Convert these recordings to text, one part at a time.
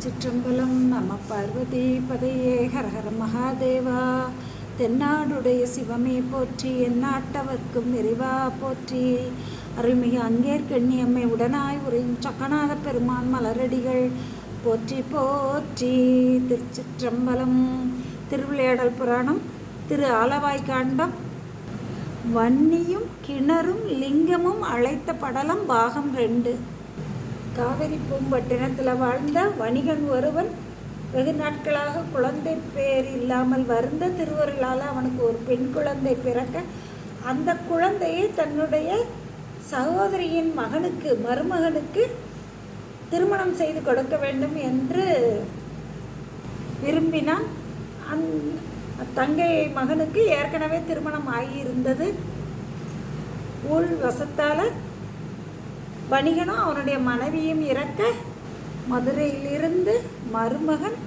திருச்சிற்றம்பலம் நம பார்வதி பதையே. ஹரஹர மகாதேவா. தென்னாடுடைய சிவமே போற்றி எந்நாட்டவர்க்கும் நிறைவா போற்றி. அருள்மிகு அங்கேற்கண்ணியம்மை உடனாய் உரையும் சக்கநாத பெருமான் மலரடிகள். போற்றி போற்றி திருச்சிற்றம்பலம். திருவிளையாடல் புராணம் திரு ஆலவாய்காண்டம் வன்னியும் கிணறும் லிங்கமும் அழைத்த படலம் பாகம் ரெண்டு. காவிரி பூம்பட்டினத்தில் வாழ்ந்த வணிகன் ஒருவன் வெகு நாட்களாக குழந்தை பேர் இல்லாமல் வருந்த திருவருளால் அவனுக்கு ஒரு பெண் குழந்தை பிறக்க அந்த குழந்தையை தன்னுடைய சகோதரியின் மகனுக்கு மருமகனுக்கு திருமணம் செய்து கொடுக்க வேண்டும் என்று விரும்பினான். அந் தங்கை மகனுக்கு ஏற்கனவே திருமணம் ஆகியிருந்தது. ஊழ் வசத்தால் வணிகனும் அவனுடைய மனைவியும் இறக்க மதுரையிலிருந்து மருமகன்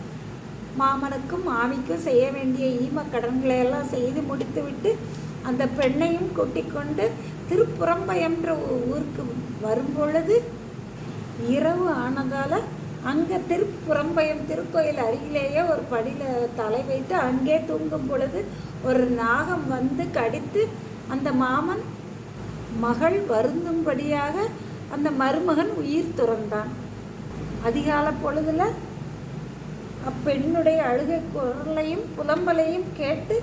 மாமனுக்கும் மாமிக்கும் செய்ய வேண்டிய ஈம கடன்களை எல்லாம் செய்து முடித்துவிட்டு அந்த பெண்ணையும் கூட்டிக் கொண்டு திருப்புறம்பயம்ன்ற ஊருக்கு வரும்பொழுது இரவு ஆனதால் அங்கே திருப்புறம்பயம் திருக்கோயில் அருகிலேயே ஒரு படியில் தலை வைத்து அங்கே தூங்கும் பொழுது ஒரு நாகம் வந்து கடித்து அந்த மாமன் மகள் வருந்தும்படியாக அந்த மருமகன் உயிர் துறந்தான். அதிகால பொழுதுல அப்பெண்ணுடைய அழுகை குரலையும் புலம்பலையும் கேட்டு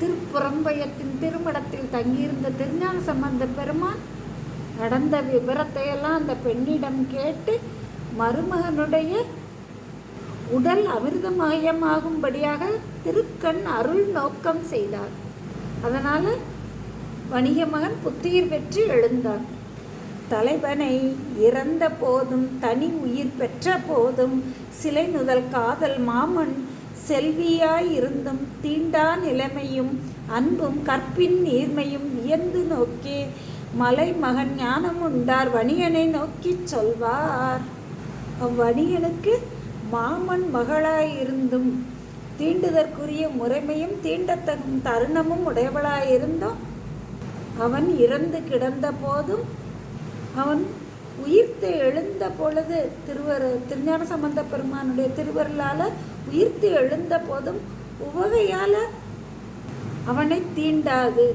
திருப்புறம்பயத்தின் திருமணத்தில் தங்கியிருந்த திருஞான சம்பந்த பெருமான் நடந்த விவரத்தையெல்லாம் அந்த பெண்ணிடம் கேட்டு மருமகனுடைய உடல் அமிர்தமயமாகும்படியாக திருக்கண் அருள் நோக்கம் செய்தார். அதனால் வணிக மகன் புத்துயிர் பெற்று எழுந்தான் தலைவனை இறந்த போதும் தனி உயிர் பெற்ற போதும் சிலை நுதல் காதல் மாமன் செல்வியாயிருந்தும் தீண்டா நிலைமையும் அன்பும் கற்பின் நீர்மையும் வியந்து நோக்கி மலை மகன் ஞானம் உண்டார் வணிகனை நோக்கி சொல்வார். அவ்வணிகனுக்கு மாமன் மகளாயிருந்தும் தீண்டுதற்குரிய முறைமையும் தீண்டத்தகும் தருணமும் உடையவளாயிருந்தும். அவன் இறந்து கிடந்த போதும் அவன் உயிர்த்து எழுந்த பொழுது திருவர் திருஞான சம்பந்த பெருமானுடைய திருவருளால் உயிர்த்து எழுந்த போதும் உவகையால் அவனை தீண்டாது.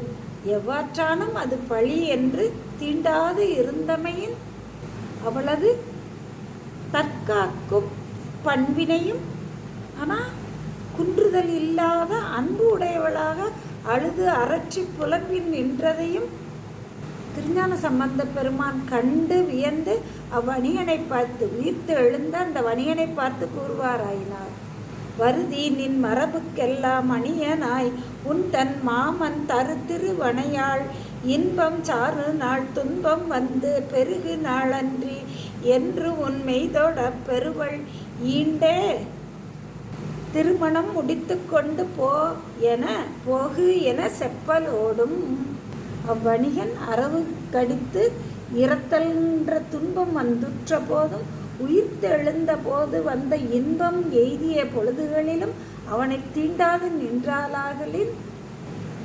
எவ்வாற்றானும் அது பழி என்று தீண்டாது இருந்தமையின் அவளது தற்காக்கும் பண்பினையும் ஆனால் குன்றுதல் இல்லாத அன்பு உடையவளாக அழுது அரற்றி புலம்பின் நின்றதையும் திருஞான சம்பந்த பெருமான் கண்டு வியந்து அவ்வணிகனை பார்த்து உயிர்த்து எழுந்த அந்த வணிகனை பார்த்து கூறுவாராயினார். வருதி நின் மரபுக்கெல்லாம் அணியனாய் உன் தன் மாமன் தரு திருவனையாள் இன்பம் சாறு நாள் துன்பம் வந்து பெருகு நாளன்றி என்று உன் மெய்தோட பெருவள் ஈண்டே. திருமணம் முடித்து கொண்டு போ என போகு என செப்பலோடும் அவ்வணிகன் அரவு கடித்து இறத்தல்ன்ற துன்பம் வந்துற்ற போதும் உயிர்த்தெழுந்த போது வந்த இன்பம் எய்திய பொழுதுகளிலும் அவனை தீண்டாது நின்றாலாகலின்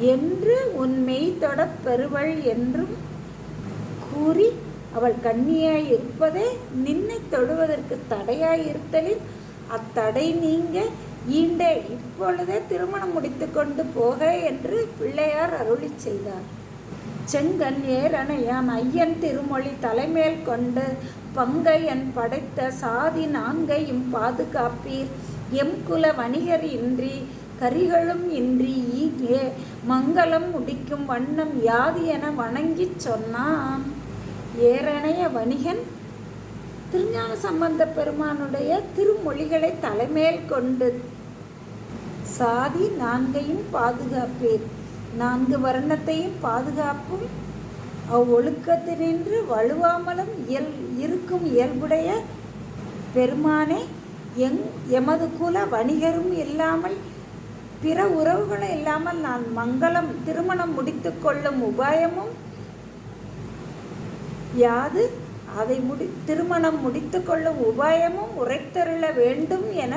என்று உன் மெய்தொடப் பெறுவள் என்றும் கூறி அவள் கண்ணியாய் இருப்பதே நின்னை தொடுவதற்கு தடையாய் இருத்தலின் அத்தடை நீங்க ஈண்டே இப்பொழுதே திருமணம் முடித்து கொண்டு போக என்று பிள்ளையார் அருளி செய்தார். செங்கன் ஏரணையான் ஐயன் திருமொழி தலைமேல் கொண்டு பங்கையன் படைத்த சாதி நான்கையும் பாதுகாப்பீர். எம் குல வணிகர் இன்றி கரிகளும் இன்றி ஈகே மங்களம் முடிக்கும் வண்ணம் யாது என வணங்கிச் சொன்னான். ஏறணைய வணிகன் திருஞான சம்பந்த பெருமானுடைய திருமொழிகளை தலைமேல் கொண்டு சாதி நான்கையும் பாதுகாப்பீர். நான்கு வர்ணத்தையும் பாதுகாப்பும் அவ்வொழுக்கத்தினின்று வலுவாமலும் இயல் இருக்கும் இயல்புடைய பெருமானே எங் எமது குல வணிகரும் இல்லாமல் பிற உறவுகளும் இல்லாமல் நான் மங்களம் திருமணம் முடித்து கொள்ளும் உபாயமும் யாது அதை முடி திருமணம் முடித்து கொள்ளும் உபாயமும் உரைத்தருள வேண்டும் என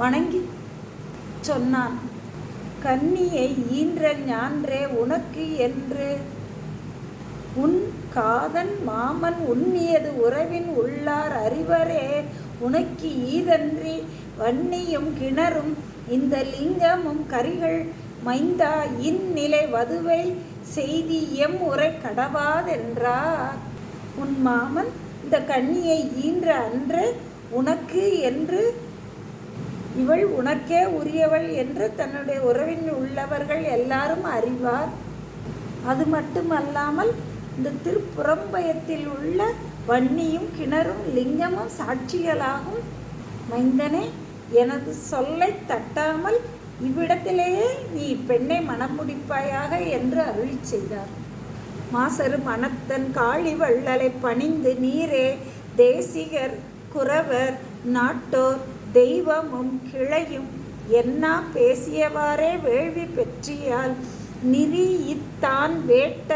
வணங்கி சொன்னான். கன்னியை ஈன்ற ஞான்றே உனக்கு என்று. உன் காதன் மாமன் உண்ணியது உறவின் உள்ளார் அறிவரே. உனக்கு ஈதன்றி வன்னியும் கிணறும் இந்த லிங்கமும் கரிகள் மைந்தா. இந்நிலை வதுவை செய்தி எம் உரை கடவாதென்றார். உன் மாமன் இந்த கண்ணியை ஈன்ற அன்று உனக்கு என்று இவள் உனக்கே உரியவள் என்று தன்னுடைய உறவின் உள்ளவர்கள் எல்லாரும் அறிவார். அது மட்டுமல்லாமல் இந்த திருப்புறம்பயத்தில் உள்ள வன்னியும் கிணறும் லிங்கமும் சாட்சிகளாகும். மைந்தனே எனது சொல்லை தட்டாமல் இவ்விடத்திலேயே நீ பெண்ணை மணமுடிப்பாயாக என்று அருளி செய்தார். மாசரு மனத்தன் காளி வள்ளலை பணிந்து நீரே தேசிகர் குறவர் நாட்டோர் தெய்வமும் கிளையும் என்னா பேசியவாறே வேள்வி பெற்றியால். நிதி இத்தான் வேட்ட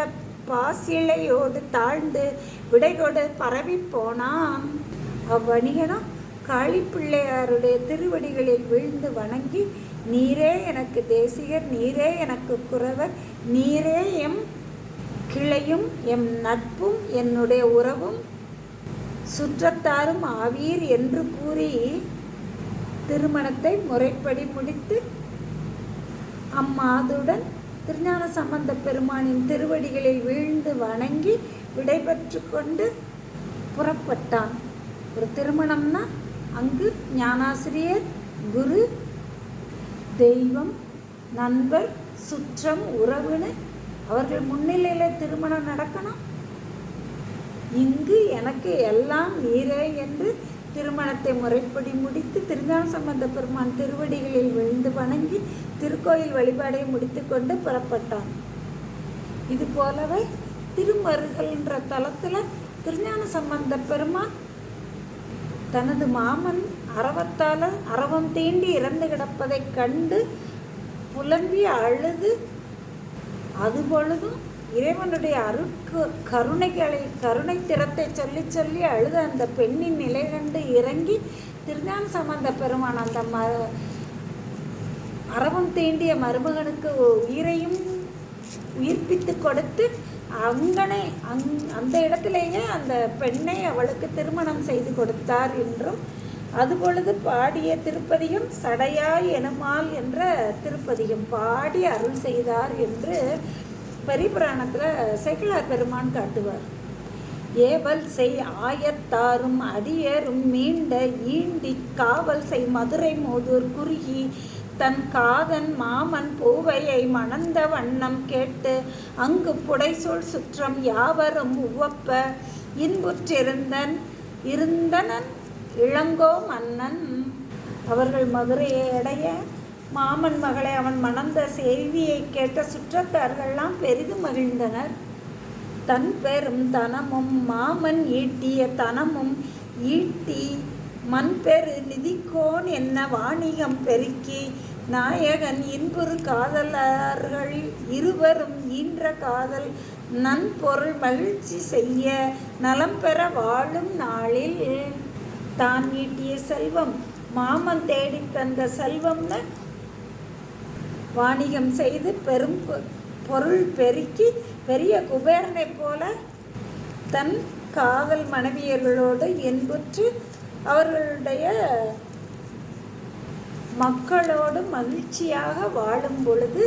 பாசிலையோடு தாழ்ந்து விடைகொடு பரவி போனான். அவ்வணிகனும் காளிப்பிள்ளையாருடைய திருவடிகளில் விழுந்து வணங்கி நீரே எனக்கு தேசிகர் நீரே எனக்கு குறவர் நீரே எம் கிளையும் எம் நட்பும் என்னுடைய உறவும் சுற்றத்தாரும் ஆவீர் என்று கூறி திருமணத்தை முறைப்படி முடித்து அம்மாதுடன் திருஞான சம்பந்த பெருமானின் திருவடிகளில் வீழ்ந்து வணங்கி விடைபெற்று கொண்டு புறப்பட்டான். ஒரு திருமணம்னா அங்கு ஞானாசிரியர் குரு தெய்வம் நண்பர் சுற்றம் உறவுன்னு அவர்கள் முன்னிலையில் திருமணம் நடக்கணும். இங்கு எனக்கு எல்லாம் நீரே என்று திருமணத்தை முறைப்படி முடித்து திருஞான சம்பந்த பெருமான் திருவடிகளில் விழுந்து வணங்கி திருக்கோயில் வழிபாடை முடித்துக்கொண்டு புறப்பட்டான். இது போலவே திருமருகல்ன்ற தலத்தில் திருஞான சம்பந்த பெருமான் தனது மாமன் அறவத்தால் அரவம் தீண்டி இறந்து கிடப்பதைக் கண்டு புலம்பி அழுது அதுபொழுதும் இறைவனுடைய அருக்கு கருணைகளை கருணை திறத்தை சொல்லி சொல்லி அழுத அந்த பெண்ணின் நிலை கண்டு இறங்கி திருஞான சம்பந்த பெருமான் அந்த ம அறவும் தீண்டிய மருமகனுக்கு உயிரையும் உயிர்ப்பித்து கொடுத்து அங்கனே அங் அந்த இடத்திலேயே அந்த பெண்ணை அவளுக்கு திருமணம் செய்து கொடுத்தார் என்றும் அதுபொழுது பாடிய திருப்பதியும் சடையாய் எனுமால் என்ற திருப்பதியும் பாடி அருள் செய்தார் என்று பரிபுராணத்தில் சேக்கிழார் பெருமான் காட்டுவார். ஏவல் செய் ஆயத்தாரும் அடியரும் மீண்ட ஈண்டி காவல் செய் மதுரை மோதூர் குறுகி தன் காதன் மாமன் பூவையை மணந்த வண்ணம் கேட்டு அங்கு புடைசூழ் சுற்றம் யாவரும் உவப்ப இன்புற்றிருந்தன் இருந்தனன் இளங்கோ மன்னன். அவர்கள் மதுரையை அடைய மாமன் மகளை அவன் மணந்த செய்தியை கேட்ட சுற்றத்தார்கள்லாம் பெரிதும் மகிழ்ந்தனர். தன் பெரும் தனமும் மாமன் ஈட்டிய தனமும் ஈட்டி மண்பெரு நிதிக்கோன் என்ன வாணிகம் பெருக்கி நாயகன் இன்புறு காதலர்கள் இருவரும் ஈன்ற காதல் நன்பொருள் மகிழ்ச்சி செய்ய நலம் பெற வாழும் நாளில் தான் ஈட்டிய செல்வம். மாமன் தேடித் தந்த செல்வம்னு வாணிகம் செய்து பெரும் பொ- பொருள் பெருக்கி பெரிய குபேரனைப் போல தன் காதல் மனைவியர்களோடு இன்புற்று அவர்களுடைய மக்களோடு மகிழ்ச்சியாக வாழும் பொழுது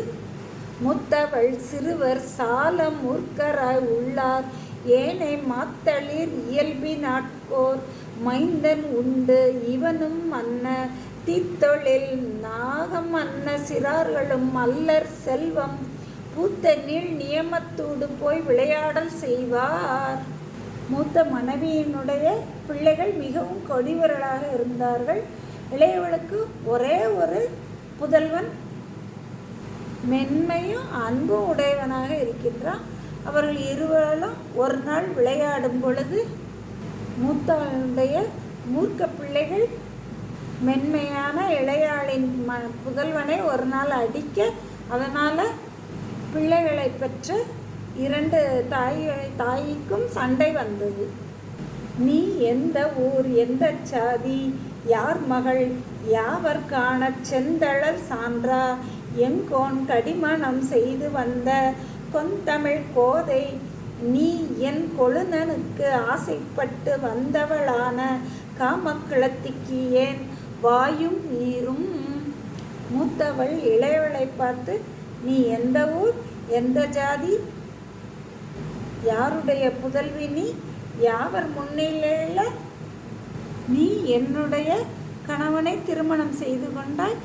முத்தவள் சிறுவர் சாலம் முர்கராய் உள்ளார். ஏனை மாத்தளிர் இயல்பி நாட்கோர் மைந்தன் உண்டு. இவனும் மன்ன தீத்தொழில் நாகம் அன்ன சிறார்களும் மல்லர் செல்வம். பூத்த நீள் நியமத்தோடு போய் விளையாடல் செய்வார். மூத்த மனைவியினுடைய பிள்ளைகள் மிகவும் கொடிவர்களாக இருந்தார்கள். இளையவளுக்கு ஒரே ஒரு புதல்வன். மென்மையும் அன்பும் உடையவனாக இருக்கின்றான். அவர்கள் இருவரும் ஒரு நாள் விளையாடும் பொழுது மூத்தவனுடைய மூர்க்க பிள்ளைகள் மென்மையான இளையாளின் ம புதல்வனை ஒரு நாள் அடிக்க அதனால் பிள்ளைகளை பெற்று இரண்டு தாய் தாய்க்கும் சண்டை வந்தது. நீ எந்த ஊர் எந்த சாதி யார் மகள் யாவர் காண செந்தளர் சான்றா எங்கோன் கடிமணம் செய்து வந்த கொந்தமிழ் கோதை நீ என் கொழுநனுக்கு ஆசைப்பட்டு வந்தவளான காமக்கிளத்திக்கு ஏன் வாயும் நீரும் மூத்தவள் இளையவளை பார்த்து நீ எந்த ஊர் எந்த ஜாதி? யாருடைய புதல்வி நீ? யாவர் முன்னிலையில்? நீ என்னுடைய கணவனை திருமணம் செய்து கொண்டாய்.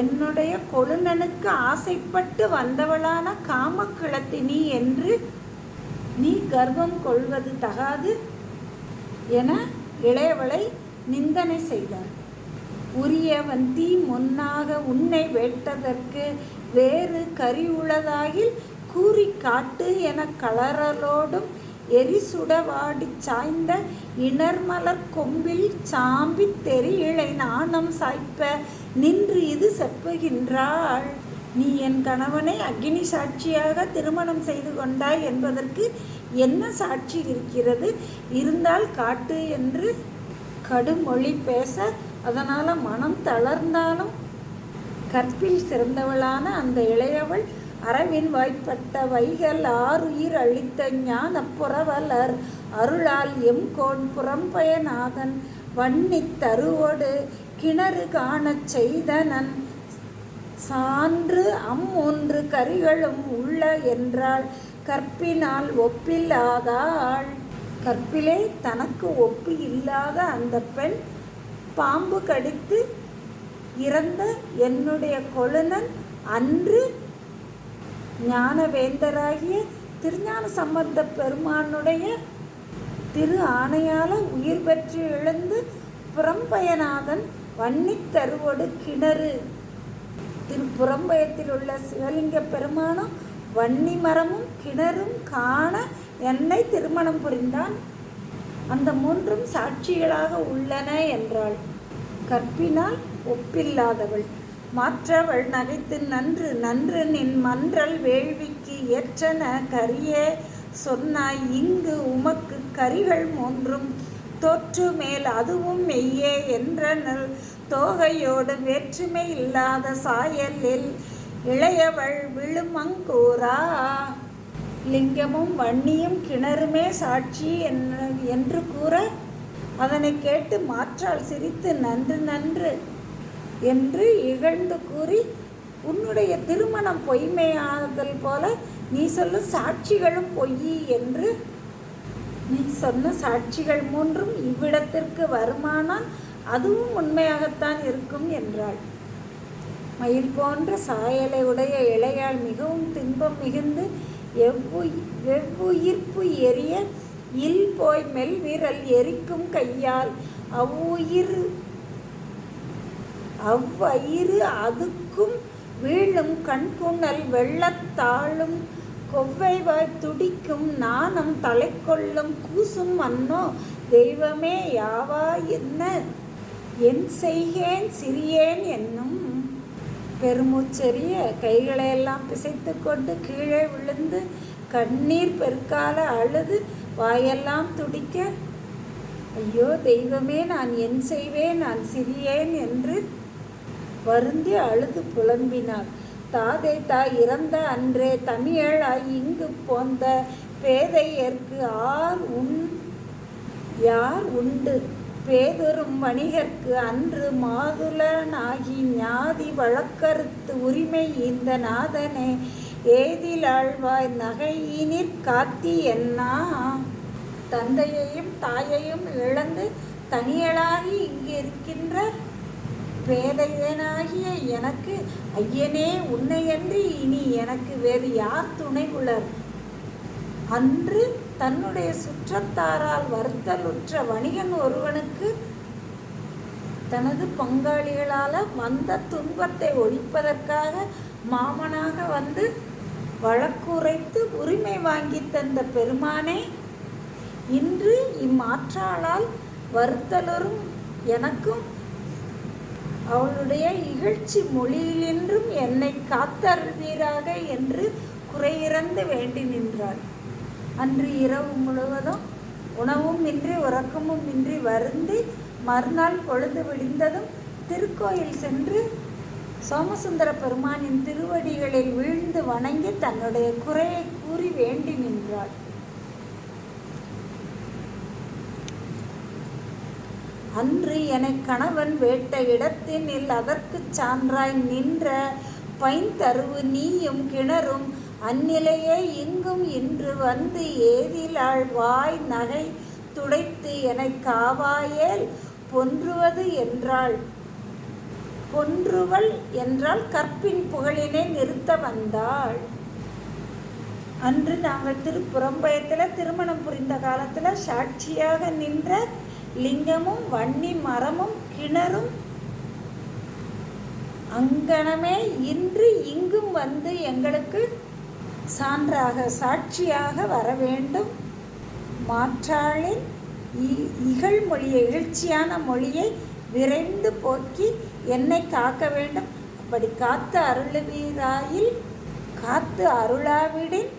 என்னுடைய கொழுநனுக்கு ஆசைப்பட்டு வந்தவளான காமக்கிழத்தினி என்று நீ கர்வம் கொள்வது தகாது என இளையவளை நிந்தனை செய்தார். உரியவன் தீ முன்னாக உன்னை வெட்டதற்கு வேறு கரி உள்ளதாகில் கூறி காட்டு என கலரலோடும் எரிசுடவாடிச் சாய்ந்த இணர்மலர் கொம்பில் சாம்பி தெரியிழை நாணம் சாய்ப்ப நின்று இது செப்புகின்றாள். நீ என் கணவனை அக்னி சாட்சியாக திருமணம் செய்து கொண்டாய் என்பதற்கு என்ன சாட்சி இருக்கிறது? இருந்தால் காட்டு என்று கடுமொழி பேச அதனால் மனம் தளர்ந்தாலும் கற்பில் சிறந்தவளான அந்த இளையவள் அரவின் வாய்ப்பட்ட வைகள் ஆறுயிர் அழித்த ஞான புறவலர் அருளால் எம்கோன் புறம்பயனாகன் வன்னித் தருவோடு கிணறு காணச் செய்தனன். சான்று அம்மூன்று கரிகளும் உள்ள என்றாள். கற்பினால் ஒப்பில்லாதாள் கற்பிலே தனக்கு ஒப்பு இல்லாத அந்த பெண் பாம்பு கடித்து இறந்த என்னுடைய கொழுநன் அன்று ஞானவேந்தராகிய திருஞான சம்பந்த பெருமானுடைய திரு ஆணையால உயிர் பெற்று எழுந்து புறம்பயநாதன் வன்னித் தருவோடு கிணறு. திரு புறம்பயத்தில் உள்ள சிவலிங்க பெருமானும் வன்னி மரமும் கிணறும் காண என்னை திருமணம் புரிந்தான். அந்த மூன்றும் சாட்சிகளாக உள்ளன என்றாள். கற்பினால் ஒப்பில்லாதவள். மாற்றவள் நகைத்து நன்று நன்று நின் மன்றல் வேள்விக்கு ஏற்றன கரிய சொன்னாய் இங்கு உமக்கு கரிகள் மூன்றும் தோற்று மேல் அதுவும் மெய்யே என்றனல் தோகையோடு வேற்றுமை இல்லாத சாயலில் இளையவள் விழுமங்கூரா லிங்கமும் வன்னியும் கிணறுமே சாட்சி என்ன என்று கூற அதனை கேட்டு மாற்றால் சிரித்து நன்று நன்று என்று இகழ்ந்து கூறி உன்னுடைய திருமணம் பொய்மையாதல் போல நீ சொல்லும் சாட்சிகளும் பொய் என்று நீ சொன்ன சாட்சிகள் மூன்றும் இவ்விடத்திற்கு வருமானால் அதுவும் உண்மையாகத்தான் இருக்கும் என்றாள். மயில் போன்ற சாயலை உடைய இளையாள் மிகவும் துன்பம் மிகுந்து எவ்வுய் வெவ்வுயிர்ப்பு எரிய இல் போய் மெல் விரல் எரிக்கும் கையால் அவ்வுயிர் அவ்வயிறு அதுக்கும் வீழும் கண்புணல் வெள்ளத்தாளும் கொவ்வைவாய் துடிக்கும் நாணம் தலைக்கொள்ளும் கூசும் அன்னோ தெய்வமே யாவா என்ன? என் செய்கேன் சிறியேன் என்னும் பெருமூச்செறிய கைகளையெல்லாம் பிசைத்து கொண்டு கீழே விழுந்து கண்ணீர் பெருக்கால அழுது வாயெல்லாம் துடிக்க ஐயோ தெய்வமே நான் என் செய்வேன் நான் சிறியேன் என்று வருந்தி அழுது புலம்பினாள். தாதை தாய் இறந்த அன்றே தமிழாய் இங்கு போந்த பேதையர்க்கு ஆர் உண் யார் உண்டு? பேதொரும் வணிகர்க்கு அன்று மாதுளனாகி ஞாதி வழக்கறுத்து உரிமை இந்த நாதனே ஏதிலாழ்வாய் நகையினிற் காத்தி என்னா? தந்தையையும் தாயையும் இழந்து தனியலாகி இங்கிருக்கின்ற பேதையனாகிய எனக்கு ஐயனே உன்னையன்றி இனி எனக்கு வேறு யார் துணை உளர் அன்று தன்னுடைய சுற்றத்தாரால் வருத்தலுற்ற வணிகன் ஒருவனுக்கு தனது பங்காளிகளால் வந்த துன்பத்தை ஒழிப்பதற்காக மாமனாக வந்து வழக்குரைத்து உரிமை வாங்கி தந்த பெருமானே இன்று இம்மாற்றாளால் வருத்தலரும் எனக்கும் அவளுடைய இகழ்ச்சி மொழியிலின்றும் என்னை காத்தருள்வீராக என்று குறையிறந்து வேண்டி நின்றாள். அன்று இரவு முழுவதும் உணவும் இன்றி உறக்கமும் இன்றி வருந்தி மறுநாள் பொழுது விடிந்ததும் திருக்கோயில் சென்று சோமசுந்தர பெருமானின் திருவடிகளில் வீழ்ந்து வணங்கி தன்னுடைய குறையை கூறி வேண்டி நின்றாள். அன்று என கணவன் வேட்ட இடத்தினில் அதற்கு சான்றாய் நின்ற பைந்தருவு நீயும் கிணறும் அந்நிலையே இங்கும் இன்று வந்து ஏதில் வாய் நகை துடைத்து எனக் காவாயேல் பொன்றுவது என்றாள். பொன்றுவள் என்றால் கற்பின் புகழினை நிறுத்த வந்தாள். அன்று நாங்கள் திருப்புறம்பயத்தில் திருமணம் புரிந்த காலத்தில் சாட்சியாக நின்ற லிங்கமும் வன்னி மரமும் கிணறும் அங்கனமே இன்று இங்கும் வந்து எங்களுக்கு சான்றாக சாட்சியாக வர வேண்டும் மாற்றாளின் இ- இகழ்மொழியை இகழ்ச்சியான மொழியை விரைந்து போக்கி என்னை காக்க வேண்டும். அப்படி காத்து அருளுவீராயில் காத்து அருளாவிடின்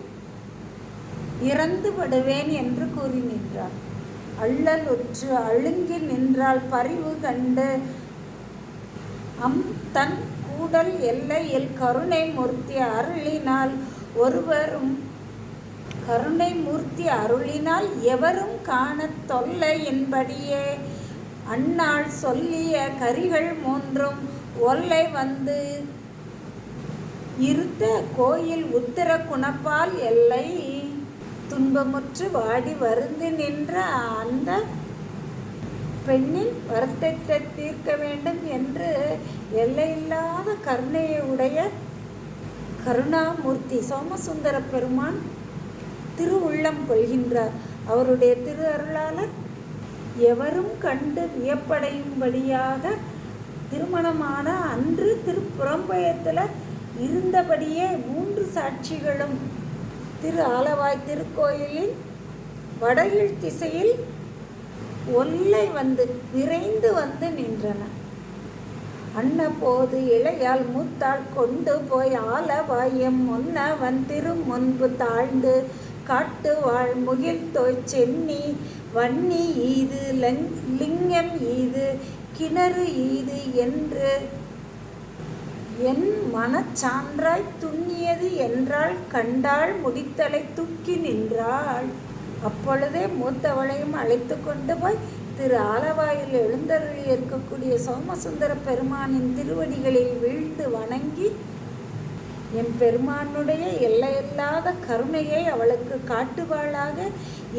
இறந்து விடுவேன் என்று கூறி நின்றார். அள்ளல் உற்று அழுங்கி நின்றால் பரிவு கண்டு அம் தன் கூடல் எல்லையில் கருணை மூர்த்தி அருளினால் ஒருவரும் கருணை மூர்த்தி அருளினால் எவரும் காணத் தொல்லை என்படியே. அன்னாள் சொல்லிய கரிகள் மூன்றும் ஒல்லை வந்து இருத்த கோயில் உத்தர குணப்பால் எல்லை துன்பமுற்று வாடி வருந்து நின்ற அந்த பெண்ணின் வருத்தத்தை தீர்க்க வேண்டும் என்று எல்லையில்லாத கருணையை உடைய கருணாமூர்த்தி சோமசுந்தர பெருமான் திருவுள்ளம் கொள்கின்றார். அவருடைய திரு அருளாளர் எவரும் கண்டு வியப்படையும்படியாக திருமணமான அன்று திருப்புறம்பயத்தில் இருந்தபடியே மூன்று சாட்சிகளும் திரு ஆலவாய் திருக்கோயிலின் வடகிழ் திசையில் ஒல்லை வந்து விரைந்து வந்து நின்றன. அன்னபோது இளையால் மூத்தாள் கொண்டு போய் ஆலவாயம் முன்னவன் திரு முன்பு தாழ்ந்து காட்டு வாழ் முகில் தோய் சென்னி வன்னி ஈது லங் லிங்கம் ஈது கிணறு ஈது என்று என் மனச்சான்றாய் துண்ணியது என்றால் கண்டாள் முடித்தலை தூக்கி நின்றாள். அப்பொழுதே மூத்தவளையும் அழைத்து கொண்டு போய் திரு ஆலவாயில் எழுந்தருளி இருக்கக்கூடிய சோமசுந்தர பெருமானின் திருவடிகளில் வீழ்ந்து வணங்கி என் பெருமானுடைய எல்லையில்லாத கருணையை அவளுக்கு காட்டுவாளாக.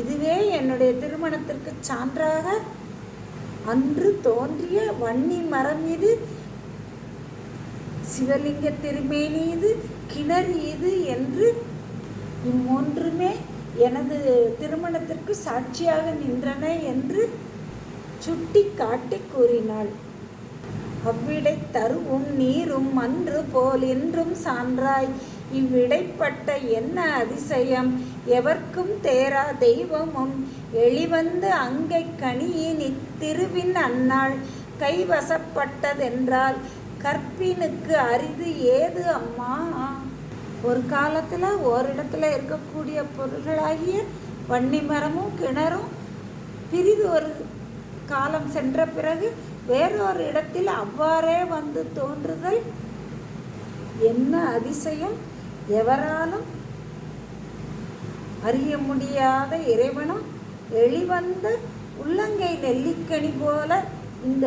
இதுவே என்னுடைய திருமணத்திற்கு சான்றாக. அன்று தோன்றிய வன்னி மரம் இது சிவலிங்க திருமேனி இது கிணறு இது என்று இம்மூன்றுமே எனது திருமணத்திற்கு சாட்சியாக நின்றன என்று சுட்டி காட்டி கூறினாள். அவ்விடை தருவும் நீரும் அன்று போல் என்றும் சான்றாய். இவ்விடைப்பட்ட என்ன அதிசயம்? எவர்க்கும் தேரா தெய்வமும். எளிவந்து அங்கை கனியின் இத்திருவின் அன்னாள். கைவசப்பட்டதென்றால் கற்பினுக்கு அரிது ஏது அம்மா? ஒரு காலத்தில் ஓரிடத்துல இருக்கக்கூடிய பொருள்களாகிய வன்னி மரமும் கிணறும் பிரிது ஒரு காலம் சென்ற பிறகு வேறொரு இடத்தில் அவ்வாறே வந்து தோன்றுதல் என்ன அதிசயம்? எவராலும் அறிய முடியாத இறைவனும் எளிவந்த உள்ளங்கை நெல்லிக்கனி போல இந்த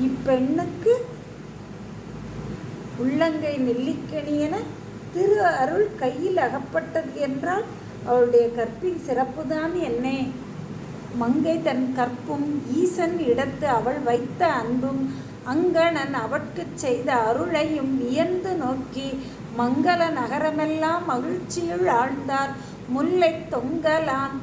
இப்பெண்ணுக்கு உள்ளங்கை நெல்லிக்கனி என திரு அருள் கையில் அகப்பட்டது என்றால் அவளுடைய கற்பின் சிறப்புதான் என்னே. மங்கை தன் கற்பும் ஈசன் இடத்து அவள் வைத்த அன்பும் அங்கணன் அவட்குச் செய்த அருளையும் வியந்து நோக்கி மங்கள நகரமெல்லாம் மகிழ்ச்சியுள் ஆழ்ந்தார். முல்லை தொங்கலான்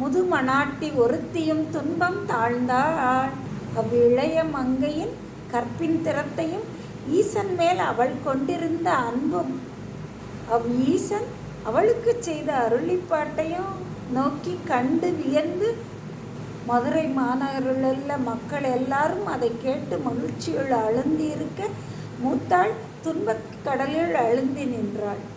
முதுமணாட்டி ஒருத்தியும் துன்பம் தாழ்ந்தாள். அவ்விளைய மங்கையின் கற்பின் திறத்தையும் ஈசன் மேல் அவள் கொண்டிருந்த அன்பும் அவ் ஈசன் அவளுக்கு செய்த அருளிப்பாட்டையும் நோக்கி கண்டு வியந்து மதுரை மாநகரில் மக்கள் எல்லாரும் அதை கேட்டு மகிழ்ச்சியுள் அழுந்தியிருக்க மூத்தாள் துன்பக் கடலில் அழுந்தி நின்றாள்.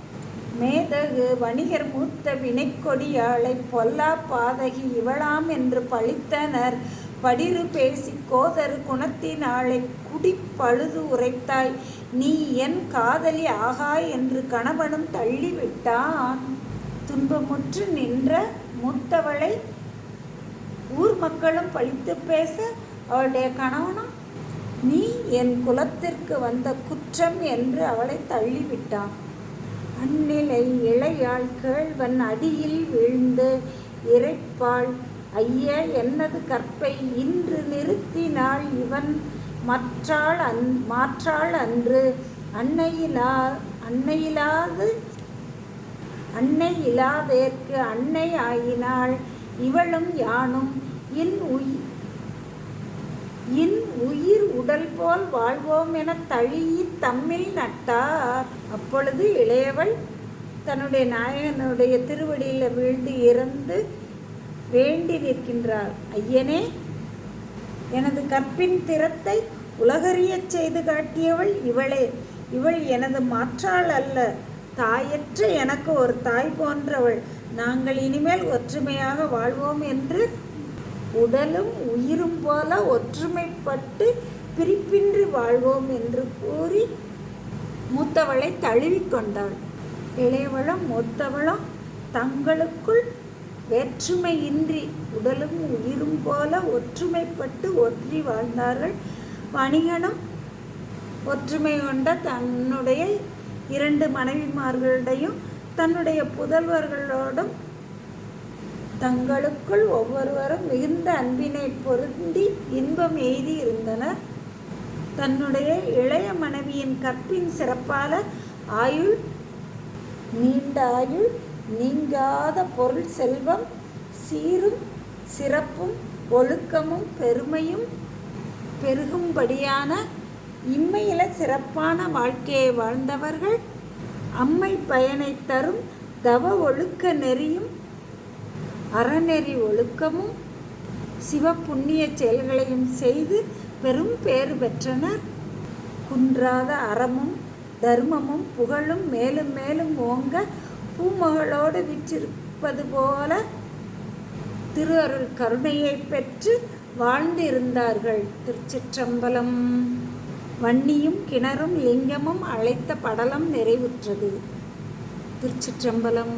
மேதகு வணிகர் மூத்த வினைக்கொடியாளை பொல்லா பாதகி இவளாம் என்று பழித்தனர். படிறு பேசி கோதரு குணத்தினாளை குடி பழுது உரைத்தாய். நீ என் காதலி ஆகாய் என்று கணவனும் தள்ளிவிட்டான். துன்பமுற்று நின்ற மூத்தவளை ஊர் மக்களும் பழித்து பேச அவளுடைய கணவனும் நீ என் குலத்திற்கு வந்த குற்றம் என்று அவளை தள்ளிவிட்டான் அந்நிலை இளையாள் கேழ்வன் அடியில் வீழ்ந்து இறைப்பாள் ஐய என்னது கற்பை? இன்று நிறுத்தினாள் இவன் மற்றாள் அன் மாற்றாள் அன்று அன்னையிலா அன்னையிலாது அன்னை இலாதேற்கு அன்னை ஆயினாள். இவளும் யானும் இன் உய் இன் உயிர் உடல் போல் வாழ்வோம் என தழுகி தம்மில் நட்டார். அப்பொழுது இளையவள் தன்னுடைய நாயகனுடைய திருவடியில் வீழ்ந்து இறந்து வேண்டி நிற்கின்றாள். ஐயனே எனது கற்பின் திறத்தை உலகறியச் செய்து காட்டியவள் இவளே. இவள் எனது மாற்றாள் அல்ல. தாயற்ற எனக்கு ஒரு தாய் போன்றவள். நாங்கள் இனிமேல் ஒற்றுமையாக வாழ்வோம் என்று உடலும் உயிரும் போல ஒற்றுமைப்பட்டு பிரிப்பின்றி வாழ்வோம் என்று கூறி மூத்தவளை தழுவிக்கொண்டாள் இளையவளும் மூத்தவளும் தங்களுக்குள் வேற்றுமையின்றி உடலும் உயிரும் போல ஒற்றுமைப்பட்டு ஒற்றி வாழ்ந்தார்கள். வணிகனும் ஒற்றுமை கொண்ட தன்னுடைய இரண்டு மனைவிமார்களிடையும் தன்னுடைய புதல்வர்களோடும் தங்களுக்குள் ஒவ்வொருவரும் மிகுந்த அன்பினை பொருந்தி இன்பம் எய்தி இருந்தனர். தன்னுடைய இளைய மனைவியின் கற்பின் சிறப்பால ஆயுள் நீண்ட ஆயுள் நீங்காத பொருள் செல்வம் சீரும் சிறப்பும் ஒழுக்கமும் பெருமையும் பெருகும்படியான இம்மையில சிறப்பான வாழ்க்கையை வாழ்ந்தவர்கள். அம்மை பயனை தரும் தவ ஒழுக்க நெறியும் அறநெறி ஒழுக்கமும் சிவ புண்ணிய செயல்களையும் செய்து பெரும் பேறு பெற்றனர். குன்றாத அறமும் தர்மமும் புகழும் மேலும் மேலும் ஓங்க பூமகளோடு விற்றிருப்பது போல திரு அருள் கருணையை பெற்று வாழ்ந்திருந்தார்கள் திருச்சிற்றம்பலம். வன்னியும் கிணறும் லிங்கமும் அழைத்த படலம் நிறைவுற்றது. திருச்சிற்றம்பலம்